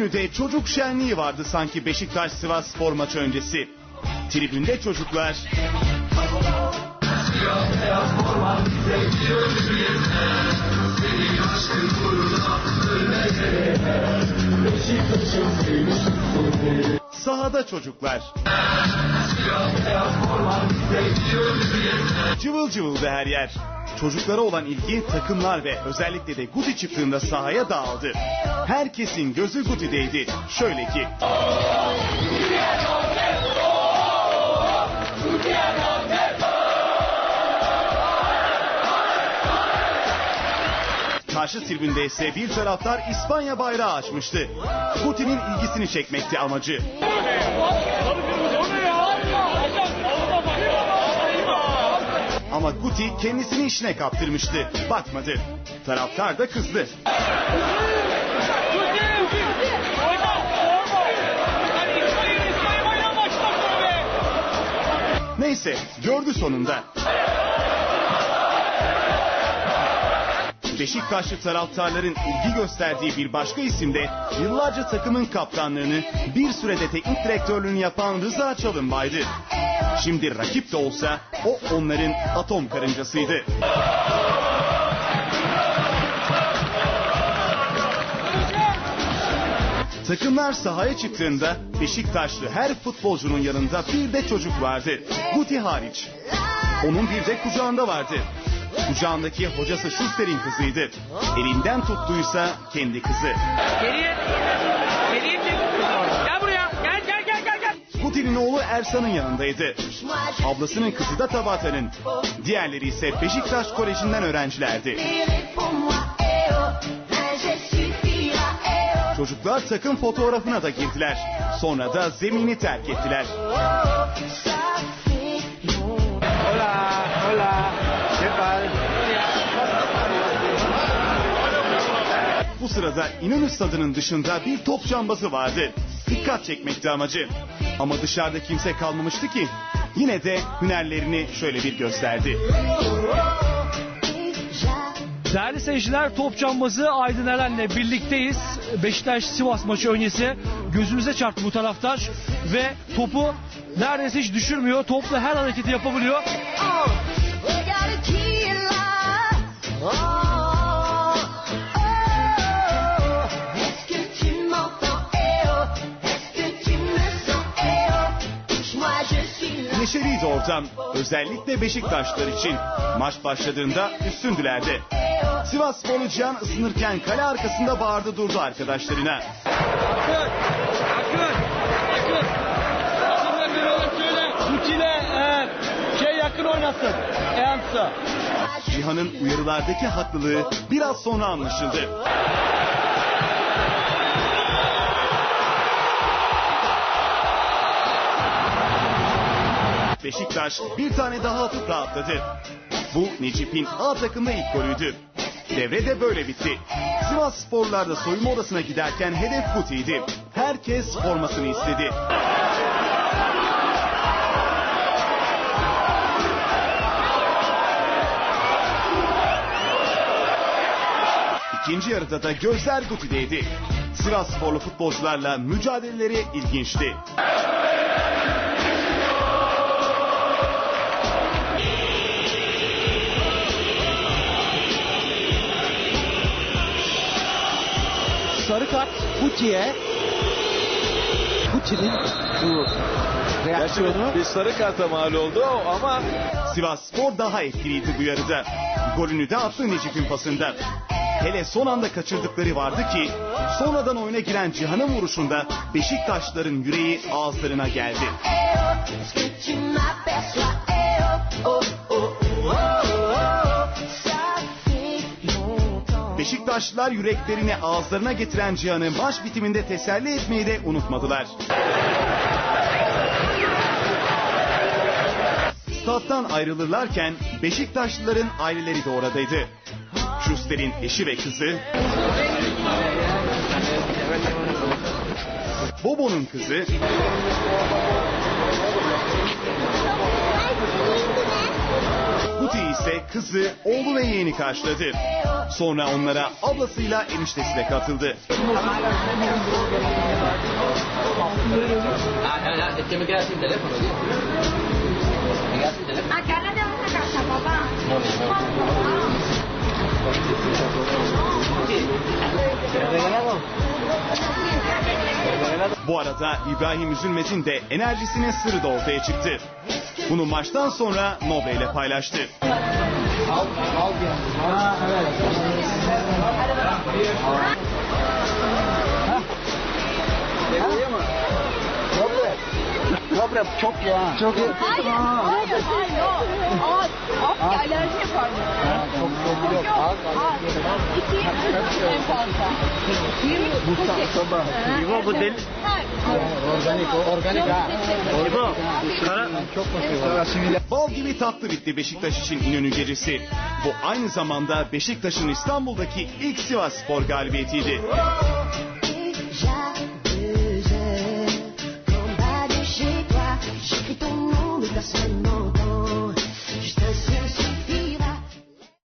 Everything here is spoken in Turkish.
İnönü'de çocuk şenliği vardı sanki Beşiktaş Sivas spor maçı öncesi. Tribünde çocuklar, sahada çocuklar. Cıvıl cıvıldı her yer. Çocuklara olan ilgi takımlar ve özellikle de Guti çıktığında sahaya dağıldı. Herkesin gözü Guti'deydi. Şöyle ki. Karşı tribünde ise bir taraftar İspanya bayrağı açmıştı. Guti'nin ilgisini çekmekti amacı. Ama Guti kendisini işine kaptırmıştı. Bakmadı. Taraftar da kızdı. Neyse gördü sonunda. Beşiktaşlı taraftarların ilgi gösterdiği bir başka isim de yıllarca takımın kaptanlığını bir sürede teknik direktörlüğünü yapan Rıza Çalınbay'dı. Şimdi rakip de olsa o onların atom karıncasıydı. Takımlar sahaya çıktığında Beşiktaşlı her futbolcunun yanında bir de çocuk vardı. Guti hariç. Onun bir de kucağında vardı. Kucağındaki hocası Schuster'in kızıydı. Elinden tuttuysa kendi kızı. Geriye. Geriye çek. Gel buraya. Gel gel gel gel gel. Guti'nin oğlu Ersan'ın yanındaydı. Ablasının kızı da Tabata'nın. Diğerleri ise Beşiktaş Koleji'nden öğrencilerdi. Çocuklar takım fotoğrafına da girdiler. Sonra da zemini terk ettiler. Bu sırada İnönü stadının dışında bir top cambazı vardı. Dikkat çekmekti amacı. Ama dışarıda kimse kalmamıştı ki. Yine de hünerlerini şöyle bir gösterdi. Değerli seyirciler Top Cambazı Aydın Eren'le birlikteyiz. Beşiktaş Sivas maçı öncesi gözümüze çarptı bu taraftar ve topu neredeyse hiç düşürmüyor. Topla her hareketi yapabiliyor. Neşeliydi ortam. Özellikle Beşiktaşlar için. Maç başladığında üstündülerdi. Sivas sporlu Cihan ısınırken kale arkasında bağırdı durdu arkadaşlarına. Akın. Akın. Akın. Akın bir olur söyle. Şey yakın oynasın. Eansa. Cihan'ın uyarılardaki haklılığı biraz sonra anlaşıldı. Beşiktaş bir tane daha atıp rahatladı. Bu Necip'in A takımda ilk golüydü. Devre de böyle bitti. Sivas sporlarda soyunma odasına giderken hedef Guti'ydi. Herkes formasını istedi. İkinci yarıda da gözler Guti'deydi. Sivas sporlu futbolcularla mücadeleleri ilginçti. Sarı kart Guti'ye. Guti'nin bu reaksiyonu Bir sarı karta mal oldu ama Sivas Spor daha etkiliydi bu yarıda. Golünü de attı Necip'in pasında. Hele son anda kaçırdıkları vardı ki sonradan oyuna giren Cihan'ın vuruşunda Beşiktaşların yüreği ağızlarına geldi. Beşiktaşlılar yüreklerini ağızlarına getiren Cihan'ı maç bitiminde teselli etmeyi de unutmadılar. Stat'tan ayrılırlarken Beşiktaşlıların aileleri de oradaydı. Schuster'in eşi ve kızı, Bobo'nun kızı, Guti ise kızı, oğlu ve yeğeni karşıladı. Sonra onlara ablasıyla eniştesi de katıldı. Bu arada İbrahim Üzülmez'in de enerjisinin sırrı da ortaya çıktı. Bunu maçtan sonra Nobre ile paylaştı. Dobra çok ya. Çok iyi. Hayır, hayır, hayır. Ağaç, ağaç alerji yapar mı? Çok çok yok. Ağaç. İki, en fazla. Bu sabah. İbo bu deli. Organik, organik ha. İbo, Kara. Çok basıyor. Bal gibi tatlı bitti Beşiktaş için İnönü gecesi. Bu aynı zamanda Beşiktaş'ın İstanbul'daki ilk Sivas Spor galibiyetiydi. Heures, qu'en bas de chez toi, j'écris ton nom, mais personne n'entend.